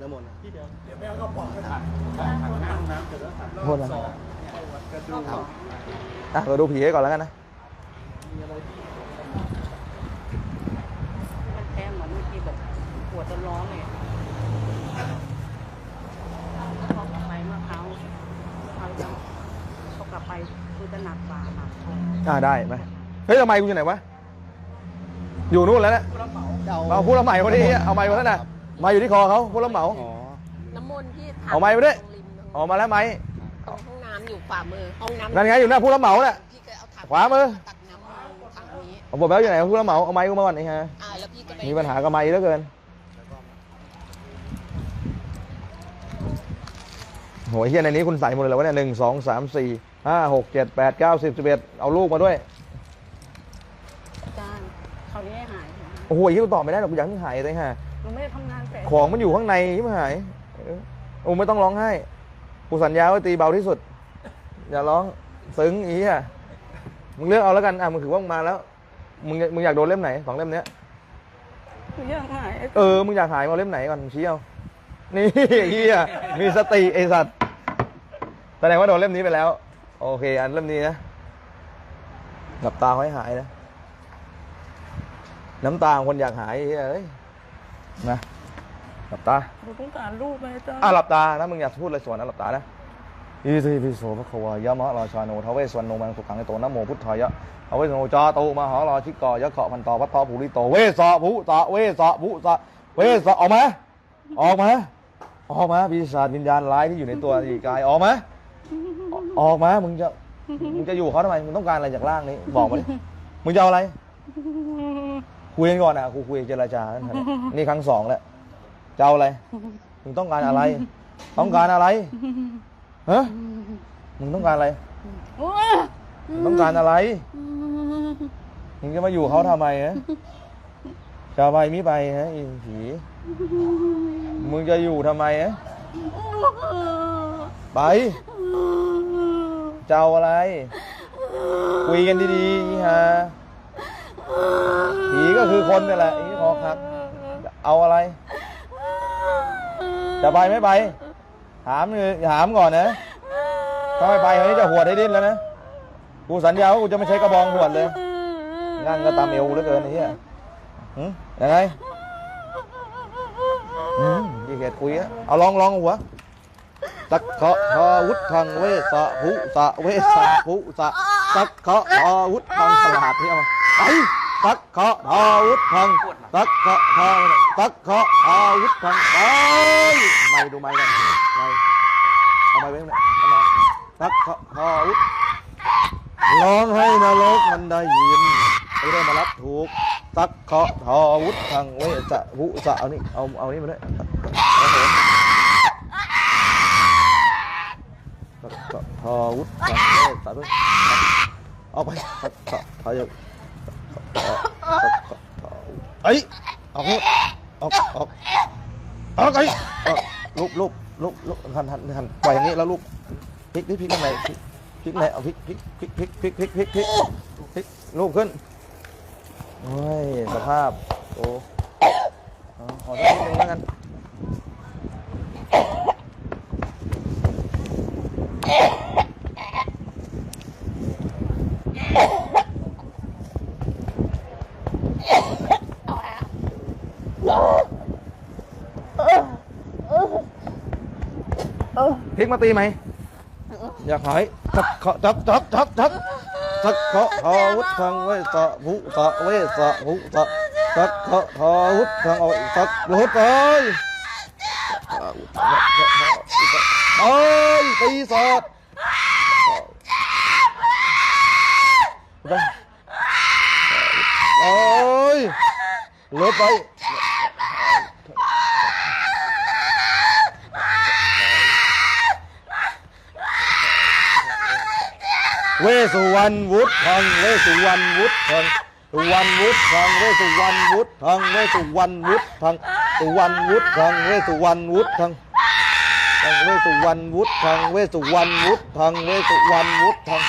น้ำมนต์ที่เดิมเดี๋ยวแม่ก็บอกให้ถ่ายถังน้ำน้ำเสร็จแล้วถ่ายโทษนะสองกระดูกอะเราดูผีให้ก่อนแล้วกันนะมีอะไรที่มันแพ้เหมือนเมื่อกี้แบบปวดจนร้อนเลยเขากลับไปเมื่อเขาเขาจะเขากลับไปคือจะหนักกว่าหนักท้องอ่าได้ไหมเฮ้ยทำไมกูอยู่ไหนวะอยู่นู่นแล้วนะเอาผู้รับเหมาคนนี้เอาไม้มาแล้วนะไมาอยู่ที่คอเขาผู้รับเหมาน้ำมนต์ที่เอาไม้มาด้วย ตรงริมออกมาแล้วไหมตรงห้องน้ำอยู่ขวามือห้องน้ำนั่นไงอยู่หน้าผู้รับเหมาน่ะ พี่ก็เอาถังขวามือ ตักน้ำมาถังนี้เอาบอกแล้วอยู่ไหนผู้รับเหมาเอาไม้กูมาก่อนนี่ฮะอ่าแล้วพี่ก็ไปมีปัญหากับไม้เหลือเกินโหเฮียในนี้คุณใส่หมดเลยเหรอวะเนี่ยหนึ่งสองสามสี่ห้าหกเจ็ดแปดเก้าสิบสิบเอ็ดเอาลูกมาด้วยอาจารย์เขาวนี้ให้หายนะโอ้โหยี่กูตอบไม่ได้หรอกกูอยากให้หายเลยฮะ หนูไม่ได้ทำงานแต่ของมันอยู่ข้างในที่มันหายเออโอ้ไม่ต้องร้องไห้กูสัญญาว่าตีเบาที่สุด อย่าร้องซึ้งอีอะมึงเลือกเอาแล้วกันอะมึงถือว่ามึงมาแล้วมึงมึงอยากโดนเล่มไหนสองเล่มเนี้ยหนูอยากหายเออมึงอยากหายมาเล่มไหนก่อนมึงชี้เอานี่ เฮียมีสติไอสัตว์แสดงว่าโดนเล่มนี้ไปแล้ว โอเค อันเล่มนี้นะหลับตาไว้หายนะ น้ำตาของคนอยากหายเฮียเอ้ย นะหลับตาหนูต้องการรูปไหมอาจารย์อะหลับตานะมึงอยากพูดอะไรส่วนนะหลับตานะอีสิพิโสภควายะมะราชาโนทเวสวรรณโนมังสุขังไอโตนะโมพุทธายะทเวสโนจาโตมหาราชิกายะเขะพันตอพัตตอภูริโตเวสะภูตะเวสะภูตะเวสะออกมาออกมาออกมาปีศาจวิญญาณร้ายที่อยู่ในตัวอีกายออกมาออกมามึงจะมึงจะอยู่เขาทำไมมึงต้องการอะไรจากร่างนี้บอกมาดิมึงจะเอาอะไร คุยกันก่อนนะกูคุยเจรจากันเถอะนี่ครั้งสองแล้วจะเอาอะไรมึงต้องการอะไร ต้องการอะไรฮะมึงต้องการอะไรโอ้ยมึงต้องการอะไรมึงจะมาอยู่เขาทำไมฮะจะไปมิไปฮะไอีผีมึงจะอยู่ทำไมฮะไปจะเอาอะไร คุยกันดีๆนี่ฮะ ผีก็คือคนนี่แหละไอ้คอคักเอาอะไร จะไปไม่ไป ถามเลยถามก่อนนะถ้าไม่ไปคราวนี้จะหวดให้ดิ้นแล้วนะกูสัญญาว่ากูจะไม่ใช้กระบองหวดเลยนั่งก็ตามเอวเหลือเกินไอ้เหี้ยยังไงยี่เกดคุยอะเอาลองลองหัวตักเคาะทอวุฒังเวสะหุสะเวสะหุสะตักเคาะทอวุฒังสลัดที่เอามา ไปตักเคาะทอวุฒทังตักเคาะทอตักเคาะทอวุฒทังไปไม่ดูไม่กันไม่เอาไปไว้ไหนเอามาตักเคาะทอวุฒร้องให้นรกมันได้ยินไม่ได้มารับถูกตักเคาะทอวุฒทางเวจะหุจะเอานี่เอาเอานี่มาด้วยครับผมตักเคาะทอวุฒทางเวจะด้วยเอาไปตักเคาะทอยตักเคาะทอ เอ้ยออกลูกออกออกออกไอ้ลูกลูกลูกลูกหันหันหันปล่อยอย่างนี้แล้วลูกพลิกพลิกพลิกทำไมพลิกพลิกไหนเอาพลิกพลิกพลิกพลิกพลิกพลิกพลิกพลิกพลิกลูกขึ้นโอ้ยสภาพโอ้เอาขอสักนิดนึงแล้วกัน พลิกมาตีไหม อยากหายจับเคาจับจับจับจับจับเคาทอวุฒทางเวสะหุสะเวสะหุสะจับเคาทอวุฒทางเอาจับหลุดไปเอ้ยตีสอดไปเอ้ยหลุดไป เวสุวรรณวุฒทังเวสุวรรณวุฒทังสุวรรณวุฒทังเวสุวรรณวุฒทังเวสุวรรณวุฒทังสุวรรณวุฒทังเวสุวรรณวุฒทังทังเวสุวรรณวุฒทังเวสุวรรณวุฒทังเวสุวรรณวุฒทัง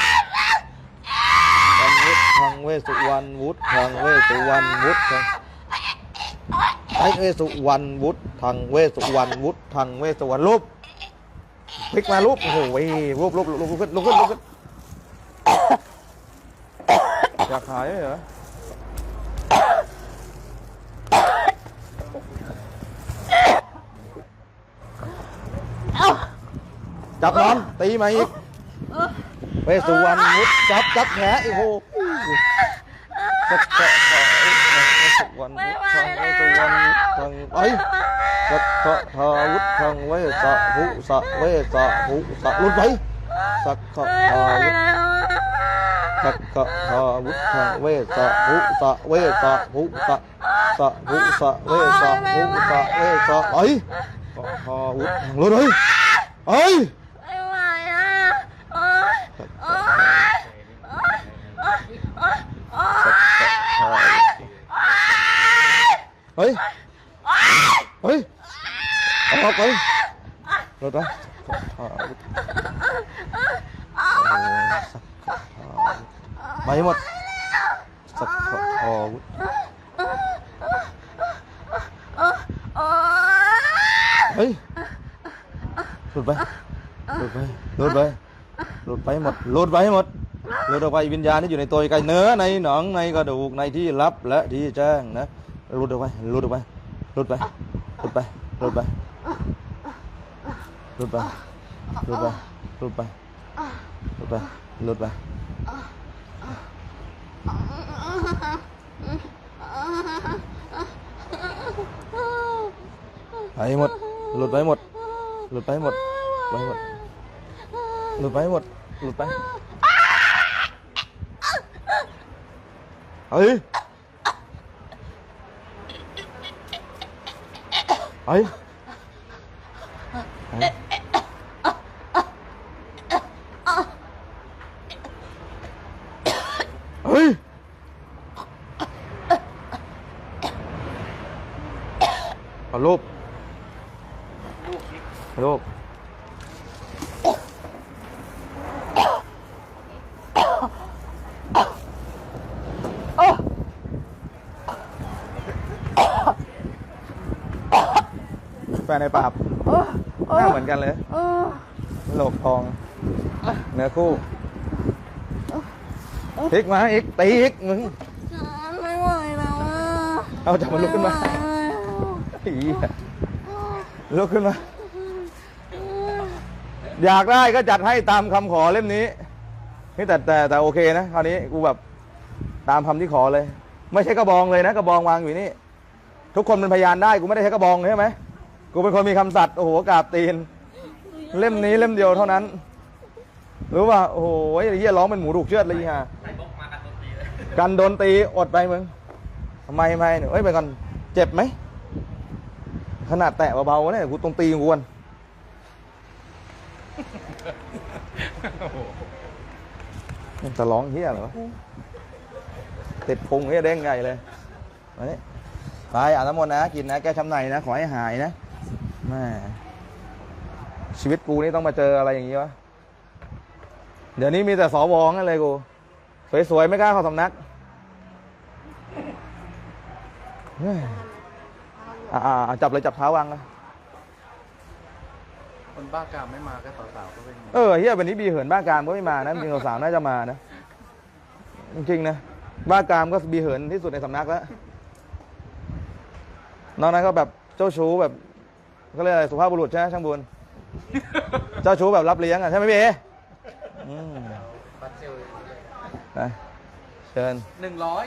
วันวุฒทังเวสุวรรณวุฒทังเวสุวรรณวุฒทังไอเวสุวรรณวุฒิทางเวสุวรรณวุฒิทางเวสุวรรณรูปพลิกมารูปโอ้โหรูปรูปรูปลุกขึ้นลุกขึ้นลุกขึ้น อยากหายเหรอจับนอนตีมาอีกเวสุวรรณวุฒิจับจับแผลอีกโอ้โหจับแผลเวสุวรรณวุฒิทางเวสุวรรณทางไอ้สัทธะทาวุฒทางเวสะภุสะเวสะภุสะลุดไปสักขะทาวุฒ สักขะทาวุฒิเวสะภุสะเวสะภุสะสะภุสะเวสะภุสะเวสะไอ้กะทาวุฒิทางหลุดไปไอ้ไม่ไหวอะโอ๊ยโอ๊ยโอ๊ยโอ๊ยโอ๊ยโอ๊ยเฮ้ยเฮ้ยออกไปรถไปไปห มดสักขออวุธโอ๊ยเฮ้ยหลุดไปหลุดไปหลุดไปหลุดไปหมดหลุดไปหมดหลุดออกไปวิญญาณที่อยู่ในตัวไก่เนื้อในหนองในกระดูกในที่ลับและที่แจ้งนะหลุดออกไปหลุดออกไปหลุดไปหลุดไปหลุดไปหลุดไปหลุดไปหลุดไปหลุดไปหลุดไป bảy một. Lột váy một. Lột váy một. Váy một. Lột váy một. Lột váy. Ấy. Ấy. Ấy. Alo ลุดไปหมดหลุดไปเฮ้ยเฮ้ยเฮ้ยเฮ้ยเอารูปเอารูปแฟนในปราบหน้าเหมือนกันเลยโหลกทอง เนื้อคู่พลิกมาอีกตีอีกมึงไม่ไหวแล้วอะเอาจับมันลุกขึ้นมาอีลุกขึ้นมา อยากได้ก็จัดให้ตามคำขอเล่มนี้นี่แต่แต่แต่โอเคนะคราวนี้กูแบบตามคำที่ขอเลย ไม่ใช่กระบองเลยนะกระบองวางอยู่นี่ทุกคนเป็นพยานได้กูไม่ได้ใช้กระบองใช่ไหมกูเป็นคนมีคำสัตย์โอ้โหกราบตีน เล่มนี้เล่มเดียวเท่านั้น รู้ป่ะโอ้โหไอ้เหี้ยร้องเป็นหมูถูกเชือดเลยฮะกันโดนตีอดไปมึงทำไมทำไมเนี่ยเอ้ยไปก่อนเจ็บไหมขนาดแตะเบาๆเนี่ยกูตรงตีกูกัน จะร้องเฮียเหรอติดพุงเฮียเด้งใหญ่เลยมานี่ไปอาบน้ำมนต์นะ กินนะ แก้ช้ำในนะ ขอให้หายนะแม่ชีวิตกูนี่ต้องมาเจออะไรอย่างนี้วะ เดี๋ยวนี้มีแต่สวงั้นเลยกู สวยๆ ไม่กล้าเข้าสำนักอ่าๆจับเลยจับเท้าวางเลย คนบ้ากามไม่มาก็สาวๆก็เป็นเออเฮียวันนี้บีเหินบ้ากามก็ไม่มานะจริงๆสาวๆน่าจะมานะจริงๆนะบ้ากามก็บีเหินที่สุดในสำนักแล้วนอกนั้นก็แบบเจ้าชู้แบบก็เรียกอะไรสุภาพบุรุษใช่ไหมช่างบุญเจ้าชู้แบบรับเลี้ยงอะใช่ไหมพี่เออืมบัตรเซลนะเชิญหนึ่งร้อย